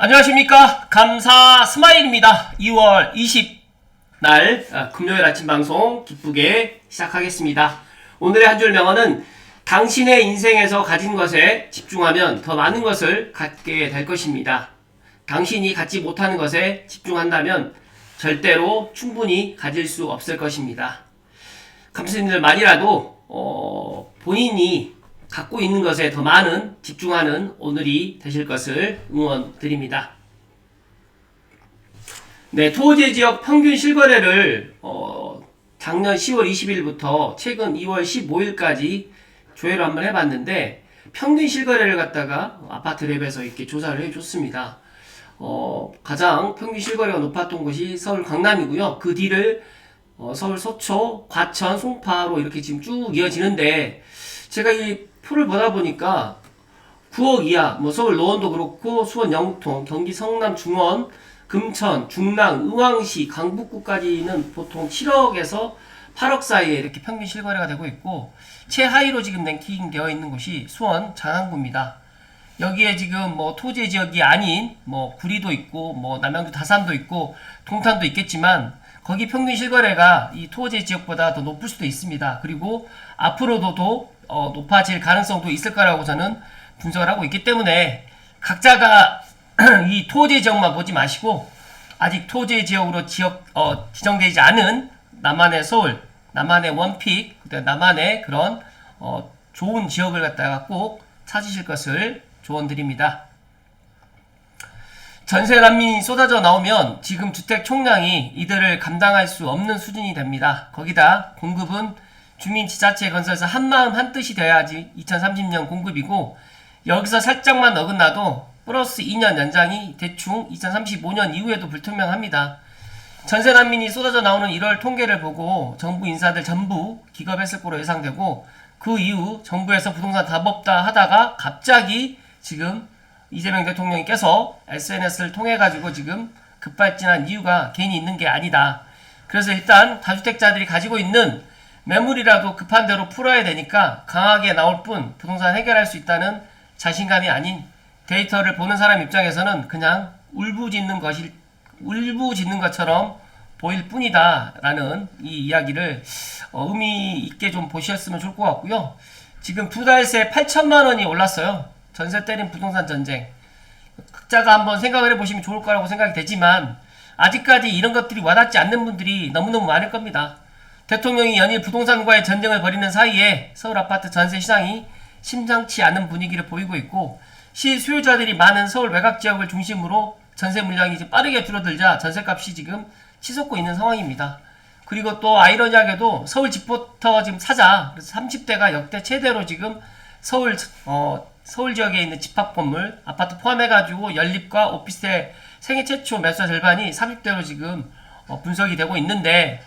안녕하십니까? 감사 스마일입니다. 2월 20날 아, 금요일 아침 방송 기쁘게 시작하겠습니다. 오늘의 한 줄 명언은 당신의 인생에서 가진 것에 집중하면 더 많은 것을 갖게 될 것입니다. 당신이 갖지 못하는 것에 집중한다면 절대로 충분히 가질 수 없을 것입니다. 감사님들 만이라도 어, 본인이 갖고 있는 것에 더 많은 집중하는 오늘이 되실 것을 응원드립니다. 네, 토호제 지역 평균 실거래를 어, 작년 10월 20일부터 최근 2월 15일까지 조회를 한번 해봤는데 평균 실거래를 갖다가 아파트 랩에서 이렇게 조사를 해줬습니다. 어, 가장 평균 실거래가 높았던 곳이 서울 강남이고요. 그 뒤를 어, 서울 서초, 과천, 송파로 이렇게 지금 쭉 이어지는데 제가 이 표를 보다 보니까 9억 이하, 뭐 서울 노원도 그렇고 수원 영통, 경기 성남 중원, 금천, 중랑, 의왕시, 강북구까지는 보통 7억에서 8억 사이에 이렇게 평균 실거래가 되고 있고 최하위로 지금 랭킹 되어 있는 곳이 수원 장안구입니다. 여기에 지금 뭐 토지 지역이 아닌 뭐 구리도 있고 뭐 남양주 다산도 있고 동탄도 있겠지만 거기 평균 실거래가 이 토지 지역보다 더 높을 수도 있습니다. 그리고 앞으로도 더 어, 높아질 가능성도 있을 거라고 저는 분석을 하고 있기 때문에 각자가 이 토지 지역만 보지 마시고 아직 토지 지역으로 지역 어, 지정되지 않은 남한의 서울, 남한의 원픽, 남한의 그런 어, 좋은 지역을 갖다가 꼭 찾으실 것을 조언드립니다. 전세 난민이 쏟아져 나오면 지금 주택 총량이 이들을 감당할 수 없는 수준이 됩니다. 거기다 공급은 주민 지자체 건설에서 한마음 한뜻이 돼야지 2030년 공급이고 여기서 살짝만 어긋나도 플러스 2년 연장이 대충 2035년 이후에도 불투명합니다. 전세 난민이 쏟아져 나오는 1월 통계를 보고 정부 인사들 전부 기겁했을 거로 예상되고 그 이후 정부에서 부동산 답 없다 하다가 갑자기 지금 이재명 대통령께서 SNS를 통해 가지고 지금 급발진한 이유가 괜히 있는 게 아니다. 그래서 일단 다주택자들이 가지고 있는 매물이라도 급한 대로 풀어야 되니까 강하게 나올 뿐 부동산 해결할 수 있다는 자신감이 아닌 데이터를 보는 사람 입장에서는 그냥 울부짖는 것이 울부짖는 것처럼 보일 뿐이다라는 이 이야기를 어, 의미 있게 좀 보셨으면 좋을 것 같고요. 지금 두 달 새 8천만 원이 올랐어요. 전세 때린 부동산 전쟁. 각자가 한번 생각을 해보시면 좋을 거라고 생각이 되지만 아직까지 이런 것들이 와닿지 않는 분들이 너무너무 많을 겁니다. 대통령이 연일 부동산과의 전쟁을 벌이는 사이에 서울 아파트 전세 시장이 심상치 않은 분위기를 보이고 있고 시 수요자들이 많은 서울 외곽 지역을 중심으로 전세 물량이 이제 빠르게 줄어들자 전세값이 지금 치솟고 있는 상황입니다. 그리고 또 아이러니하게도 서울 집부터 지금 사자 그래서 30대가 역대 최대로 지금 서울 어 서울 지역에 있는 집합 건물 아파트 포함해 가지고 연립과 오피스텔 생애 최초 매수자 절반이 30대로 지금 어, 분석이 되고 있는데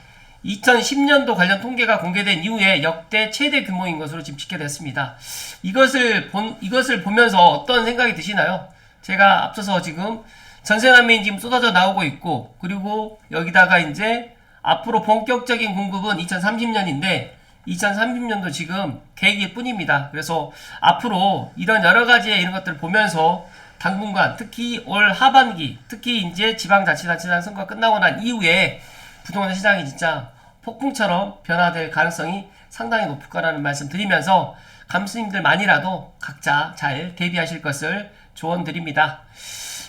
2010년도 관련 통계가 공개된 이후에 역대 최대 규모인 것으로 지금 집계됐습니다. 이것을 본 이것을 보면서 어떤 생각이 드시나요? 제가 앞서서 지금 전세난민 지금 쏟아져 나오고 있고 그리고 여기다가 이제 앞으로 본격적인 공급은 2030년인데 2030년도 지금 계획일 뿐입니다. 그래서 앞으로 이런 여러 가지의 이런 것들을 보면서 당분간 특히 올 하반기 특히 이제 지방자치단체장 선거 끝나고 난 이후에 부동산 시장이 진짜 폭풍처럼 변화될 가능성이 상당히 높을 거라는 말씀 드리면서 감수님들만이라도 각자 잘 대비하실 것을 조언드립니다.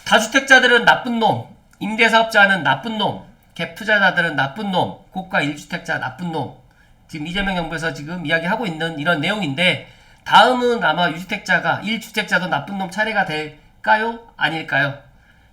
다주택자들은 나쁜 놈, 임대사업자는 나쁜 놈, 갭 투자자들은 나쁜 놈, 고가 1주택자 나쁜 놈. 지금 이재명 정부에서 지금 이야기하고 있는 이런 내용인데 다음은 아마 유주택자가 1주택자도 나쁜 놈 차례가 될까요? 아닐까요?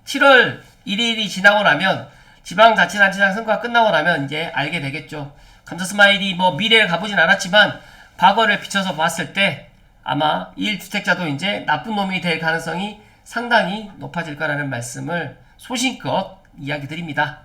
7월 1일이 지나고 나면 지방자치단체장 선거가 끝나고 나면 이제 알게 되겠죠. 감사 스마일이 뭐 미래를 가보진 않았지만 과거를 비춰서 봤을 때 아마 1주택자도 이제 나쁜 놈이 될 가능성이 상당히 높아질 거라는 말씀을 소신껏 이야기 드립니다.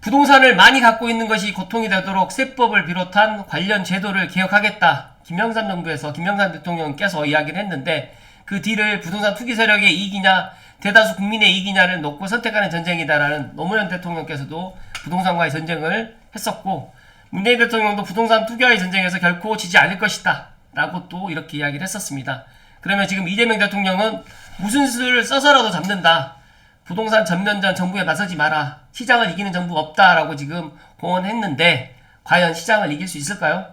부동산을 많이 갖고 있는 것이 고통이 되도록 세법을 비롯한 관련 제도를 개혁하겠다. 김영삼 정부에서 김영삼 대통령께서 이야기를 했는데 그 뒤를 부동산 투기 세력의 이익이냐 대다수 국민의 이익이냐를 놓고 선택하는 전쟁이다라는 노무현 대통령께서도 부동산과의 전쟁을 했었고 문재인 대통령도 부동산 투기와의 전쟁에서 결코 지지 않을 것이다 라고 또 이렇게 이야기를 했었습니다. 그러면 지금 이재명 대통령은 무슨 수를 써서라도 잡는다. 부동산 전면전 정부에 나서지 마라. 시장을 이기는 정부 없다라고 지금 공언했는데 과연 시장을 이길 수 있을까요?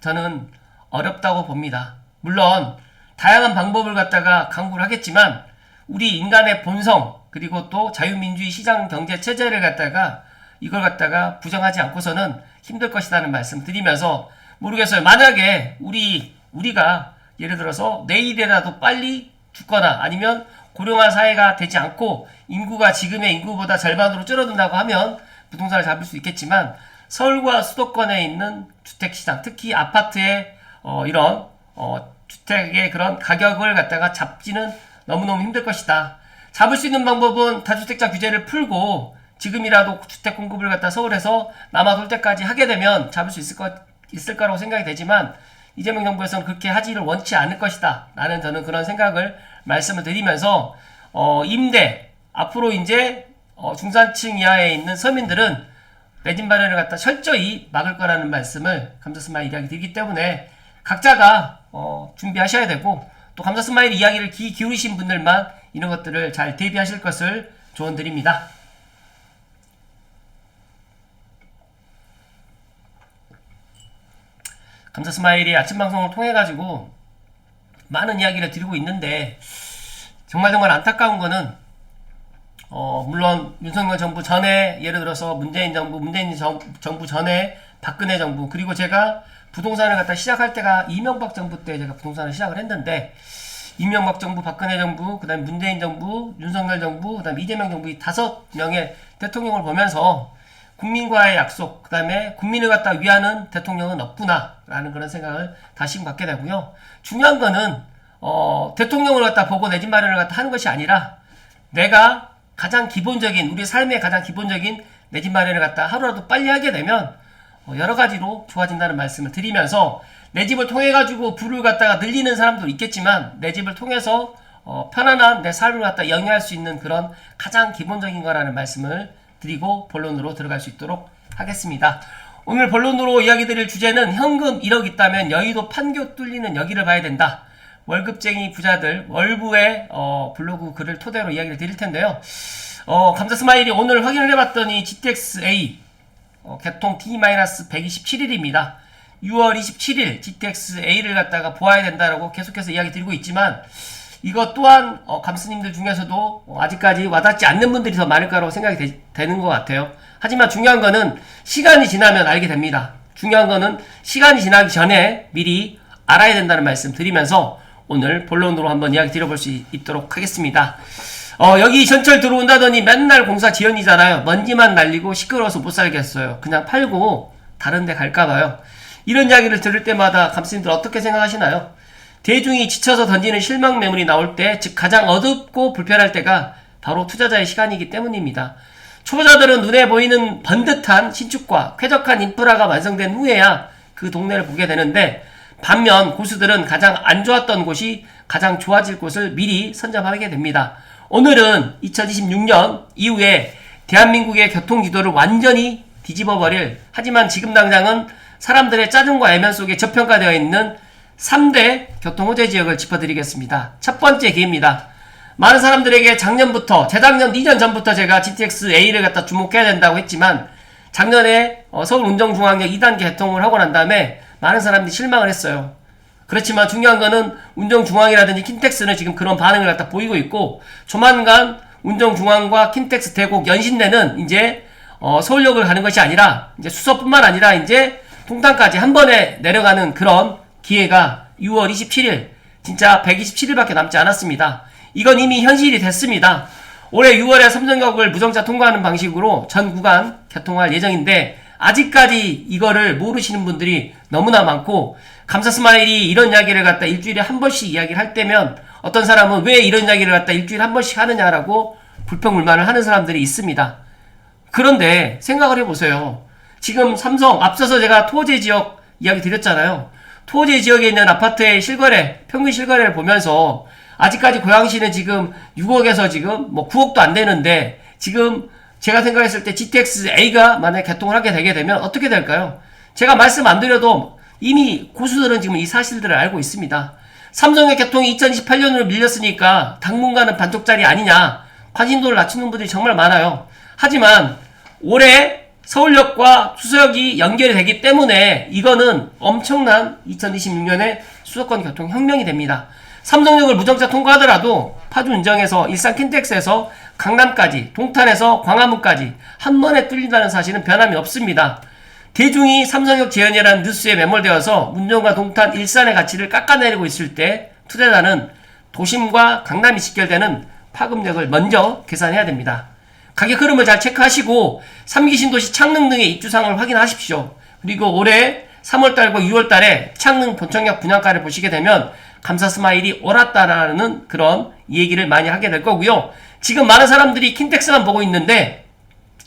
저는 어렵다고 봅니다. 물론 다양한 방법을 갖다가 강구를 하겠지만 우리 인간의 본성 그리고 또 자유민주주의 시장 경제 체제를 갖다가 이걸 갖다가 부정하지 않고서는 힘들 것이라는 말씀 드리면서 모르겠어요. 만약에 우리 우리가 예를 들어서 내일이라도 빨리 죽거나 아니면 고령화 사회가 되지 않고 인구가 지금의 인구보다 절반으로 줄어든다고 하면 부동산을 잡을 수 있겠지만 서울과 수도권에 있는 주택 시장 특히 아파트의 어, 이런 어, 주택의 그런 가격을 갖다가 잡지는 너무너무 힘들 것이다. 잡을 수 있는 방법은 다주택자 규제를 풀고 지금이라도 주택 공급을 갖다 서울에서 남아돌 때까지 하게 되면 잡을 수 있을 것 있을 거라고 생각이 되지만 이재명 정부에서는 그렇게 하지를 원치 않을 것이다. 라는 저는 그런 생각을 말씀을 드리면서 어, 임대 앞으로 이제 어, 중산층 이하에 있는 서민들은 매진 발현을 갖다 철저히 막을 거라는 말씀을 감사스마일 이야기 드리기 때문에 각자가 어, 준비하셔야 되고 또 감사 스마일 이야기를 귀 기울이신 분들만 이런 것들을 잘 대비하실 것을 조언드립니다. 감사 스마일이 아침 방송을 통해 가지고 많은 이야기를 드리고 있는데 정말 정말 안타까운 거는 어 물론 윤석열 정부 전에 예를 들어서 문재인 정부 문재인 정, 정부 전에 박근혜 정부 그리고 제가 부동산을 갖다 시작할 때가 이명박 정부 때 제가 부동산을 시작을 했는데 이명박 정부, 박근혜 정부, 그다음에 문재인 정부, 윤석열 정부, 그다음에 이재명 정부 이 다섯 명의 대통령을 보면서 국민과의 약속, 그 다음에 국민을 갖다 위하는 대통령은 없구나라는 그런 생각을 다시 갖게 되고요. 중요한 거는 어, 대통령을 갖다 보고 내 집 마련을 갖다 하는 것이 아니라 내가 가장 기본적인 우리 삶의 가장 기본적인 내 집 마련을 갖다 하루라도 빨리 하게 되면 어, 여러 가지로 좋아진다는 말씀을 드리면서 내 집을 통해 가지고 부를 갖다가 늘리는 사람도 있겠지만 내 집을 통해서 어, 편안한 내 삶을 갖다 영위할 수 있는 그런 가장 기본적인 거라는 말씀을 드리고 본론으로 들어갈 수 있도록 하겠습니다. 오늘 본론으로 이야기 드릴 주제는 현금 1억 있다면 여의도 판교 뚫리는 여기를 봐야 된다. 월급쟁이 부자들 월부의 어, 블로그 글을 토대로 이야기를 드릴 텐데요. 어, 감자 스마일이 오늘 확인을 해봤더니 GTX-A 어, 개통 T-127일입니다. 6월 27일 GTX-A를 갖다가 보아야 된다라고 계속해서 이야기 드리고 있지만 이것 또한 어, 감스님들 중에서도 어, 아직까지 와닿지 않는 분들이 더 많을 거라고 생각이 되, 는것 같아요. 하지만 중요한 거는 시간이 지나면 알게 됩니다. 중요한 거는 시간이 지나기 전에 미리 알아야 된다는 말씀 드리면서 오늘 본론으로 한번 이야기 드려볼 수 있도록 하겠습니다. 어, 여기 전철 들어온다더니 맨날 공사 지연이잖아요. 먼지만 날리고 시끄러워서 못 살겠어요. 그냥 팔고 다른 데 갈까 봐요. 이런 이야기를 들을 때마다 감스님들 어떻게 생각하시나요? 대중이 지쳐서 던지는 실망 매물이 나올 때, 즉 가장 어둡고 불편할 때가 바로 투자자의 시간이기 때문입니다. 초보자들은 눈에 보이는 번듯한 신축과 쾌적한 인프라가 완성된 후에야 그 동네를 보게 되는데 반면 고수들은 가장 안 좋았던 곳이 가장 좋아질 곳을 미리 선점하게 됩니다. 오늘은 2026년 이후에 대한민국의 교통 기도를 완전히 뒤집어 버릴 하지만 지금 당장은 사람들의 짜증과 애면 속에 저평가되어 있는 3대 교통 호재 지역을 짚어드리겠습니다. 첫 번째 기회입니다. 많은 사람들에게 작년부터, 재작년, 2년 전부터 제가 GTX A를 갖다 주목해야 된다고 했지만, 작년에 어, 서울 운정중앙역 2단계 개통을 하고 난 다음에 많은 사람들이 실망을 했어요. 그렇지만 중요한 거는 운정중앙이라든지 킨텍스는 지금 그런 반응을 갖다 보이고 있고, 조만간 운정중앙과 킨텍스 대곡 연신내는 이제 어, 서울역을 가는 것이 아니라 이제 수서뿐만 아니라 이제 통탄까지 한 번에 내려가는 그런 기회가 6월 27일 진짜 127일밖에 남지 않았습니다. 이건 이미 현실이 됐습니다. 올해 6월에 삼성역을 무정차 통과하는 방식으로 전 구간 개통할 예정인데 아직까지 이거를 모르시는 분들이 너무나 많고 감사 스마일이 이런 이야기를 갖다 일주일에 한 번씩 이야기를 할 때면 어떤 사람은 왜 이런 이야기를 갖다 일주일에 한 번씩 하느냐라고 불평불만을 하는 사람들이 있습니다. 그런데 생각을 해보세요. 지금 삼성 앞서서 제가 토제 지역 이야기 드렸잖아요. 토지 지역에 있는 아파트의 실거래, 평균 실거래를 보면서 아직까지 고양시는 지금 6억에서 지금 뭐 9억도 안 되는데 지금 제가 생각했을 때 GTX A가 만약에 개통을 하게 되게 되면 어떻게 될까요? 제가 말씀 안 드려도 이미 고수들은 지금 이 사실들을 알고 있습니다. 삼성의 개통이 2028년으로 밀렸으니까 당분간은 반쪽짜리 아니냐 관심도를 낮추는 분들이 정말 많아요. 하지만 올해 서울역과 수서역이 연결이 되기 때문에 이거는 엄청난 2026년에 수도권 교통 혁명이 됩니다. 삼성역을 무정차 통과하더라도 파주 운정에서 일산 킨텍스에서 강남까지 동탄에서 광화문까지 한 번에 뚫린다는 사실은 변함이 없습니다. 대중이 삼성역 재현이라는 뉴스에 매몰되어서 문정과 동탄, 일산의 가치를 깎아내리고 있을 때 투자자는 도심과 강남이 직결되는 파급력을 먼저 계산해야 됩니다. 가격 흐름을 잘 체크하시고 3기 신도시 창릉 등의 입주상을 확인하십시오. 그리고 올해 3월달과 6월달에 창릉 본청약 분양가를 보시게 되면 감사 스마일이 옳았다라는 그런 얘기를 많이 하게 될 거고요. 지금 많은 사람들이 킨텍스만 보고 있는데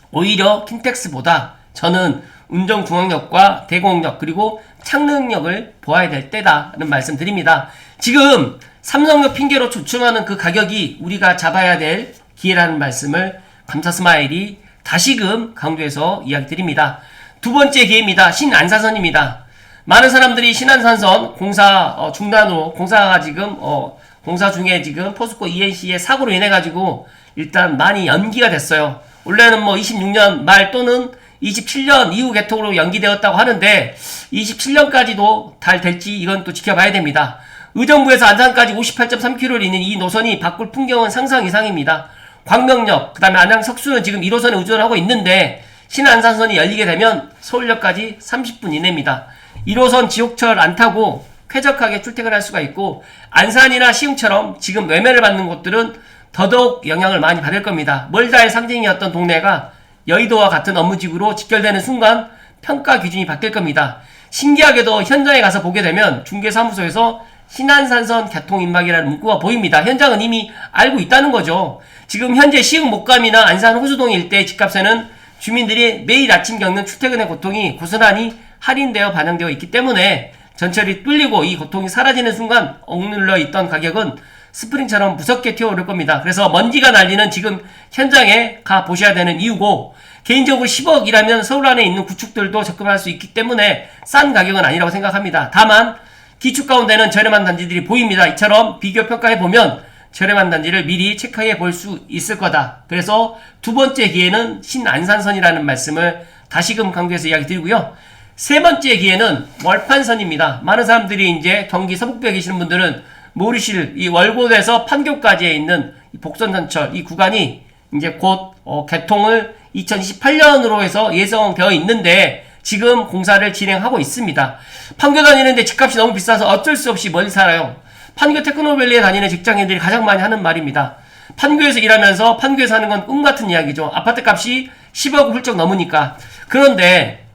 오히려 킨텍스보다 저는 운정중앙역과 대공역 그리고 창릉역을 보아야 될 때다는 말씀 드립니다. 지금 삼성역 핑계로 조충하는 그 가격이 우리가 잡아야 될 기회라는 말씀을 감사 스마일이 다시금 강조해서 이야기 드립니다. 두 번째 기회입니다. 신안사선입니다. 많은 사람들이 신안산선 공사 어, 중단으로 공사가 지금 어, 공사 중에 지금 포스코 ENC의 사고로 인해 가지고 일단 많이 연기가 됐어요. 원래는 뭐 26년 말 또는 27년 이후 개통으로 연기되었다고 하는데 27년까지도 달 될지 이건 또 지켜봐야 됩니다. 의정부에서 안산까지 58.3km를 잇는 이 노선이 바꿀 풍경은 상상 이상입니다. 광명역, 그 다음에 안양 석수는 지금 1호선에 우전하고 있는데 신안산선이 열리게 되면 서울역까지 30분 이내입니다. 1호선 지옥철 안 타고 쾌적하게 출퇴근할 수가 있고 안산이나 시흥처럼 지금 외면을 받는 곳들은 더더욱 영향을 많이 받을 겁니다. 멀다의 상징이었던 동네가 여의도와 같은 업무지구로 직결되는 순간 평가 기준이 바뀔 겁니다. 신기하게도 현장에 가서 보게 되면 중개사무소에서 신안산선 개통 임박이라는 문구가 보입니다. 현장은 이미 알고 있다는 거죠. 지금 현재 시흥 목감이나 안산 호수동 일대 집값에는 주민들이 매일 아침 겪는 출퇴근의 고통이 고스란히 할인되어 반영되어 있기 때문에 전철이 뚫리고 이 고통이 사라지는 순간 억눌러 있던 가격은 스프링처럼 무섭게 튀어오를 겁니다. 그래서 먼지가 날리는 지금 현장에 가 보셔야 되는 이유고 개인적으로 10억이라면 서울 안에 있는 구축들도 접근할 수 있기 때문에 싼 가격은 아니라고 생각합니다. 다만 기축 가운데는 저렴한 단지들이 보입니다. 이처럼 비교 평가해 보면 저렴한 단지를 미리 체크해 볼 수 있을 거다. 그래서 두 번째 기회는 신안산선이라는 말씀을 다시금 강조해서 이야기 드리고요. 세 번째 기회는 월판선입니다. 많은 사람들이 이제 경기 서북부에 계시는 분들은 모르실 이 월곶에서 판교까지에 있는 이 복선전철 이 구간이 이제 곧 어, 개통을 2028년으로 해서 예정되어 있는데 지금 공사를 진행하고 있습니다. 판교 다니는데 집값이 너무 비싸서 어쩔 수 없이 멀리 살아요. 판교 테크노밸리에 다니는 직장인들이 가장 많이 하는 말입니다. 판교에서 일하면서 판교에 사는 건 꿈 같은 이야기죠. 아파트 값이 10억 훌쩍 넘으니까. 그런데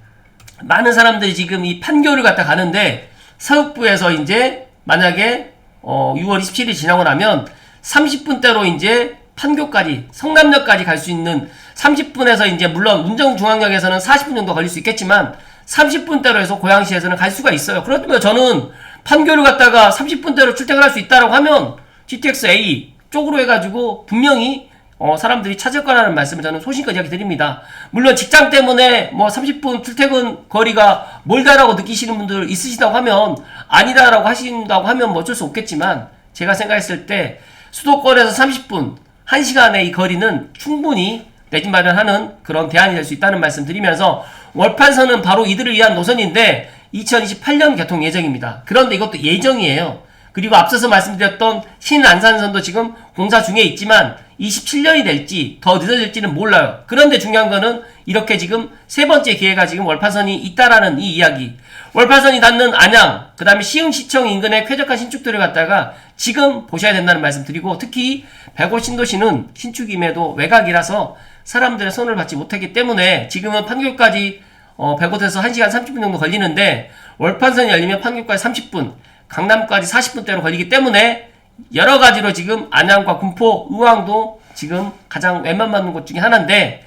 많은 사람들이 지금 이 판교를 갖다 가는데 서북부에서 이제 만약에 어 6월 27일 지나고 나면 30분대로 이제 판교까지 성남역까지 갈 수 있는 30분에서 이제 물론 운정중앙역에서는 40분 정도 걸릴 수 있겠지만 30분대로 해서 고양시에서는 갈 수가 있어요. 그렇다면 저는 판교를 갔다가 30분대로 출퇴근 할 수 있다라고 하면 GTX A 쪽으로 해가지고 분명히 어, 사람들이 찾을 거라는 말씀을 저는 소신껏 이야기 드립니다. 물론 직장 때문에 뭐 30분 출퇴근 거리가 멀다라고 느끼시는 분들 있으시다고 하면 아니다라고 하신다고 하면 뭐 어쩔 수 없겠지만 제가 생각했을 때 수도권에서 30분 1시간의 이 거리는 충분히 내집 마련하는 그런 대안이 될 수 있다는 말씀 드리면서 월판선은 바로 이들을 위한 노선인데 2028년 개통 예정입니다. 그런데 이것도 예정이에요. 그리고 앞서서 말씀드렸던 신안산선도 지금 공사 중에 있지만 27년이 될지 더 늦어질지는 몰라요. 그런데 중요한 거는 이렇게 지금 세 번째 기회가 지금 월파선이 있다라는 이 이야기. 월파선이 닿는 안양, 그 다음에 시흥시청 인근의 쾌적한 신축들을 갖다가 지금 보셔야 된다는 말씀 드리고 특히 백오 신도시는 신축임에도 외곽이라서 사람들의 손을 받지 못하기 때문에 지금은 판교까지 어, 105에서 1시간 30분 정도 걸리는데 월판선이 열리면 판교까지 30분, 강남까지 40분대로 걸리기 때문에 여러 가지로 지금 안양과 군포, 의왕도 지금 가장 왼만 맞는 곳 중에 하나인데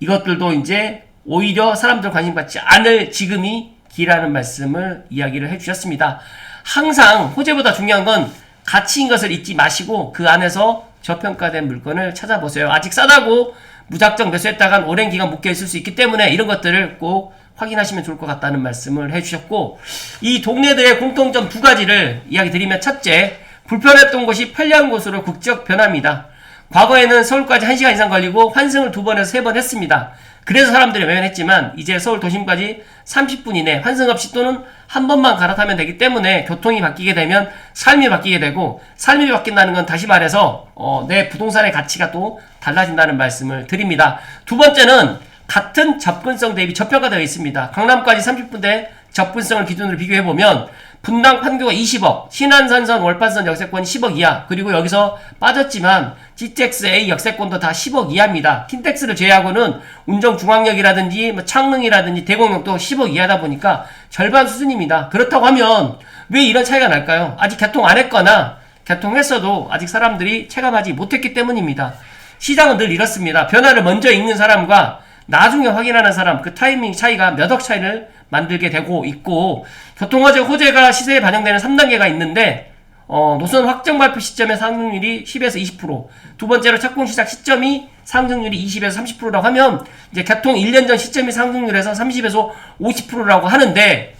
이것들도 이제 오히려 사람들 관심 받지 않을 지금이 기라는 말씀을 이야기를 해주셨습니다. 항상 호재보다 중요한 건 가치인 것을 잊지 마시고 그 안에서 저평가된 물건을 찾아보세요. 아직 싸다고 무작정 매수했다간 오랜 기간 묶여 있을 수 있기 때문에 이런 것들을 꼭 확인하시면 좋을 것 같다는 말씀을 해주셨고 이 동네들의 공통점 두 가지를 이야기 드리면 첫째 불편했던 곳이 편리한 곳으로 국적 변화입니다. 과거에는 서울까지 1시간 이상 걸리고 환승을 두 번에서 세 번 했습니다. 그래서 사람들이 외면했지만 이제 서울 도심까지 30분 이내 환승 없이 또는 한 번만 갈아타면 되기 때문에 교통이 바뀌게 되면 삶이 바뀌게 되고 삶이 바뀐다는 건 다시 말해서 어, 내 부동산의 가치가 또 달라진다는 말씀을 드립니다. 두 번째는 같은 접근성 대비 저평가되어 있습니다. 강남까지 30분대 접근성을 기준으로 비교해 보면 분당 판교가 20억, 신안산선 월판선 역세권 10억 이하, 그리고 여기서 빠졌지만 GTX A 역세권도 다 10억 이하입니다. 킨텍스를 제외하고는 운정중앙역이라든지 뭐 창릉이라든지 대공역도 10억 이하다 보니까 절반 수준입니다. 그렇다고 하면 왜 이런 차이가 날까요? 아직 개통 안 했거나 개통했어도 아직 사람들이 체감하지 못했기 때문입니다. 시장은 늘 이렇습니다. 변화를 먼저 읽는 사람과 나중에 확인하는 사람 그 타이밍 차이가 몇 억 차이를 만들게 되고 있고 교통화재 호재가 시세에 반영되는 3단계가 있는데 어, 노선 확정 발표 시점의 상승률이 10에서 20%, 두 번째로 착공 시작 시점이 상승률이 20에서 30%라고 하면 이제 개통 1년 전 시점이 상승률에서 30에서 50%라고 하는데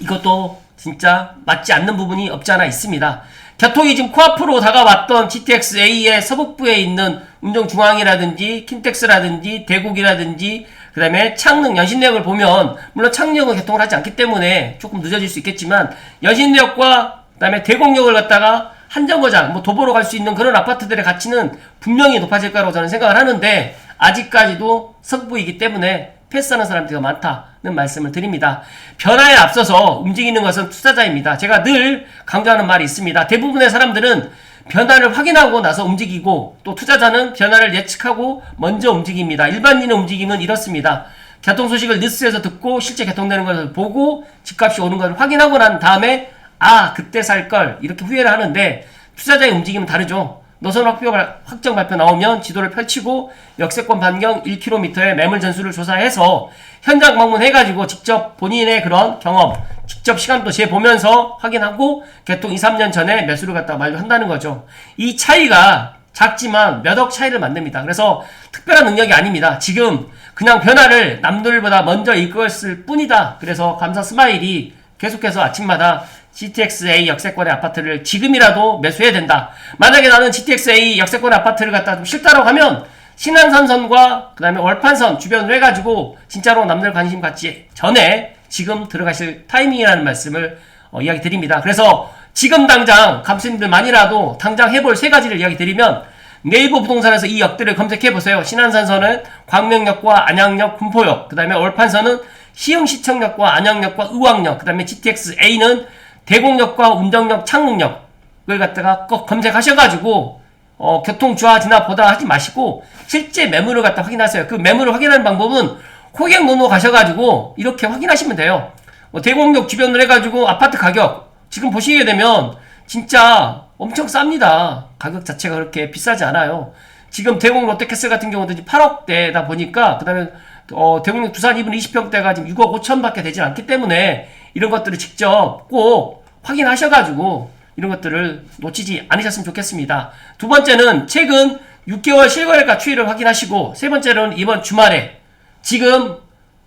이것도 진짜 맞지 않는 부분이 없지 않아 있습니다. 개통이 지금 코앞으로 다가왔던 GTX A의 서북부에 있는 운정중앙이라든지 킨텍스라든지 대국이라든지 그 다음에 창릉 연신내역을 보면 물론 창릉역은 개통을 하지 않기 때문에 조금 늦어질 수 있겠지만 연신내역과 그 다음에 대곡역을 갖다가 한정거장 뭐 도보로 갈 수 있는 그런 아파트들의 가치는 분명히 높아질 거라고 저는 생각을 하는데 아직까지도 석부이기 때문에 패스하는 사람들이 더 많다는 말씀을 드립니다. 변화에 앞서서 움직이는 것은 투자자입니다. 제가 늘 강조하는 말이 있습니다. 대부분의 사람들은 변화를 확인하고 나서 움직이고 또 투자자는 변화를 예측하고 먼저 움직입니다. 일반인의 움직임은 이렇습니다. 개통 소식을 뉴스에서 듣고 실제 개통되는 것을 보고 집값이 오는 것을 확인하고 난 다음에 아 그때 살 걸 이렇게 후회를 하는데 투자자의 움직임은 다르죠. 노선 발- 확정 발표 나오면 지도를 펼치고 역세권 반경 1km의 매물 전수를 조사해서 현장 방문해가지고 직접 본인의 그런 경험, 직접 시간도 재보면서 확인하고 개통 2, 3년 전에 매수를 갖다 만료한다는 거죠. 이 차이가 작지만 몇 억 차이를 만듭니다. 그래서 특별한 능력이 아닙니다. 지금 그냥 변화를 남들보다 먼저 이끌었을 뿐이다. 그래서 감사 스마일이 계속해서 아침마다 GTX-A 역세권의 아파트를 지금이라도 매수해야 된다. 만약에 나는 GTX-A 역세권의 아파트를 갖다 좀 싫다라고 하면 신안산선과 그 다음에 월판선 주변으로 해가지고 진짜로 남들 관심 갖지 전에 지금 들어가실 타이밍이라는 말씀을 어, 이야기 드립니다. 그래서 지금 당장 감수님들만이라도 당장 해볼 세 가지를 이야기 드리면 네이버 부동산에서 이 역들을 검색해 보세요. 신안산선은 광명역과 안양역, 군포역, 그 다음에 월판선은 시흥시청역과 안양역과 의왕역, 그 다음에 GTX-A는 대공역과 운정역, 창릉역을 갖다가 꼭 검색하셔가지고 어, 교통 좋아지나 보다 하지 마시고 실제 매물을 갖다 확인하세요. 그 매물을 확인하는 방법은 호객 노노 가셔가지고 이렇게 확인하시면 돼요. 뭐 대공역 주변으로 해가지고 아파트 가격 지금 보시게 되면 진짜 엄청 쌉니다. 가격 자체가 그렇게 비싸지 않아요. 지금 대공 롯데캐슬 같은 경우도 8억대다 보니까 그다음에 어, 대공역 두산 2분 20평대가 지금 6억 5천밖에 되지 않기 때문에 이런 것들을 직접 꼭 확인하셔가지고 이런 것들을 놓치지 않으셨으면 좋겠습니다. 두 번째는 최근 6개월 실거래가 추이를 확인하시고 세 번째로는 이번 주말에 지금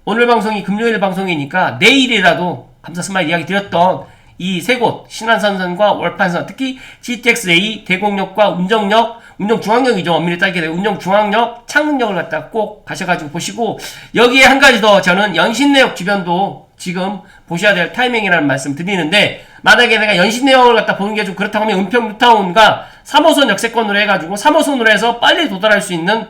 오늘 방송이 금요일 방송이니까 내일이라도 감사 스마일 이야기 드렸던 이 세 곳 신안산선과 월판선 특히 GTX-A 대공역과 운정역 운정중앙역이죠 엄밀히 따지게 되면 운정중앙역 창릉역을 갖다 꼭 가셔가지고 보시고 여기에 한 가지 더 저는 연신내역 주변도 지금 보셔야 될 타이밍이라는 말씀 드리는데 만약에 내가 연신내역을 갖다 보는 게 좀 그렇다고 하면 은평 뉴타운과 3호선 역세권으로 해가지고 3호선으로 해서 빨리 도달할 수 있는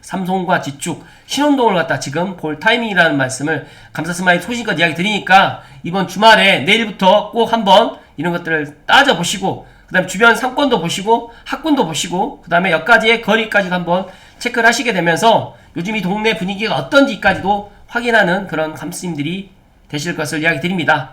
삼성과 지축, 신혼동을 갖다 지금 볼 타이밍이라는 말씀을 감사 스마일 소신껏 이야기 드리니까 이번 주말에 내일부터 꼭 한번 이런 것들을 따져보시고 그 다음에 주변 상권도 보시고 학군도 보시고 그 다음에 여기까지의 거리까지도 한번 체크를 하시게 되면서 요즘 이 동네 분위기가 어떤지까지도 확인하는 그런 감스님들이 되실 것을 이야기 드립니다.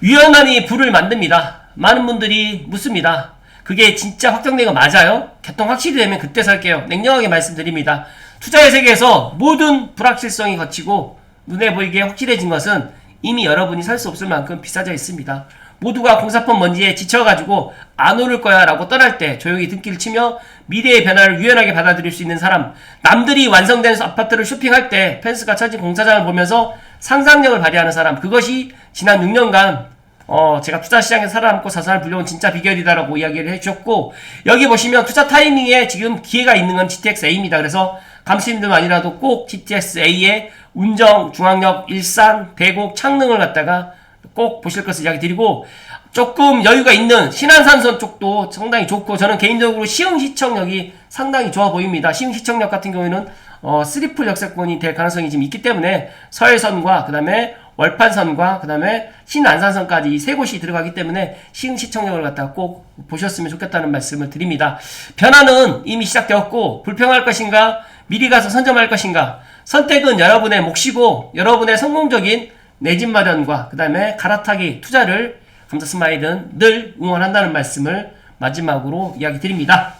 위험함이 불을 만듭니다. 많은 분들이 묻습니다. 그게 진짜 확정된 거 맞아요? 개통 확실히 되면 그때 살게요. 냉정하게 말씀드립니다. 투자의 세계에서 모든 불확실성이 거치고 눈에 보이게 확실해진 것은 이미 여러분이 살 수 없을 만큼 비싸져 있습니다. 모두가 공사법 먼지에 지쳐가지고 안 오를 거야 라고 떠날 때 조용히 등기를 치며 미래의 변화를 유연하게 받아들일 수 있는 사람 남들이 완성된 아파트를 쇼핑할 때 펜스가 쳐진 공사장을 보면서 상상력을 발휘하는 사람 그것이 지난 6년간 어, 제가 투자 시장에 살아남고 자산을 불려온 진짜 비결이다라고 이야기를 해주셨고, 여기 보시면 투자 타이밍에 지금 기회가 있는 건 GTX-A입니다. 그래서 감시님들만이라도 꼭 GTX-A의 운정, 중앙역, 일산, 대곡, 창릉을 갖다가 꼭 보실 것을 이야기 드리고, 조금 여유가 있는 신안산선 쪽도 상당히 좋고, 저는 개인적으로 시흥 시청역이 상당히 좋아 보입니다. 시흥 시청역 같은 경우에는 어, 3풀 역세권이 될 가능성이 지금 있기 때문에 서해선과 그 다음에 월판선과 그 다음에 신안산선까지 이세 곳이 들어가기 때문에 시흥시청역을 갖다가 꼭 보셨으면 좋겠다는 말씀을 드립니다. 변화는 이미 시작되었고 불평할 것인가 미리 가서 선점할 것인가 선택은 여러분의 몫이고 여러분의 성공적인 내 집 마련과 그 다음에 갈아타기 투자를 감사 스마일은 늘 응원한다는 말씀을 마지막으로 이야기 드립니다.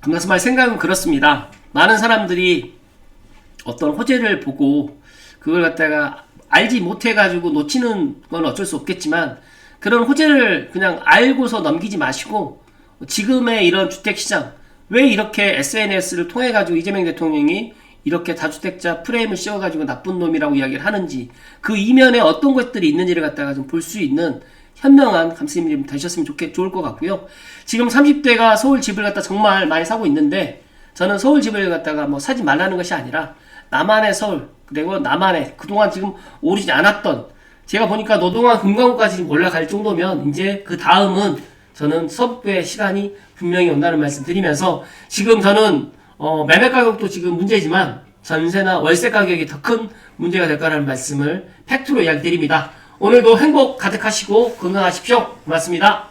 감사 스마일 생각은 그렇습니다. 많은 사람들이 어떤 호재를 보고 그걸 갖다가 알지 못해가지고 놓치는 건 어쩔 수 없겠지만 그런 호재를 그냥 알고서 넘기지 마시고 지금의 이런 주택시장 왜 이렇게 SNS를 통해 가지고 이재명 대통령이 이렇게 다주택자 프레임을 씌워가지고 나쁜 놈이라고 이야기를 하는지 그 이면에 어떤 것들이 있는지를 갖다가 좀 볼 수 있는 현명한 감독님이 좀 되셨으면 좋겠, 좋을 것 같고요. 지금 30대가 서울 집을 갖다 정말 많이 사고 있는데 저는 서울 집을 갖다가 뭐 사지 말라는 것이 아니라 나만의 서울 그리고 나만의 그동안 지금 오르지 않았던 제가 보니까 노동안 금강구까지 올라갈 정도면 이제 그 다음은 저는 서부의 시간이 분명히 온다는 말씀 드리면서 지금 저는 어, 매매 가격도 지금 문제지만 전세나 월세 가격이 더 큰 문제가 될 거라는 말씀을 팩트로 이야기 드립니다. 오늘도 행복 가득하시고 건강하십시오. 고맙습니다.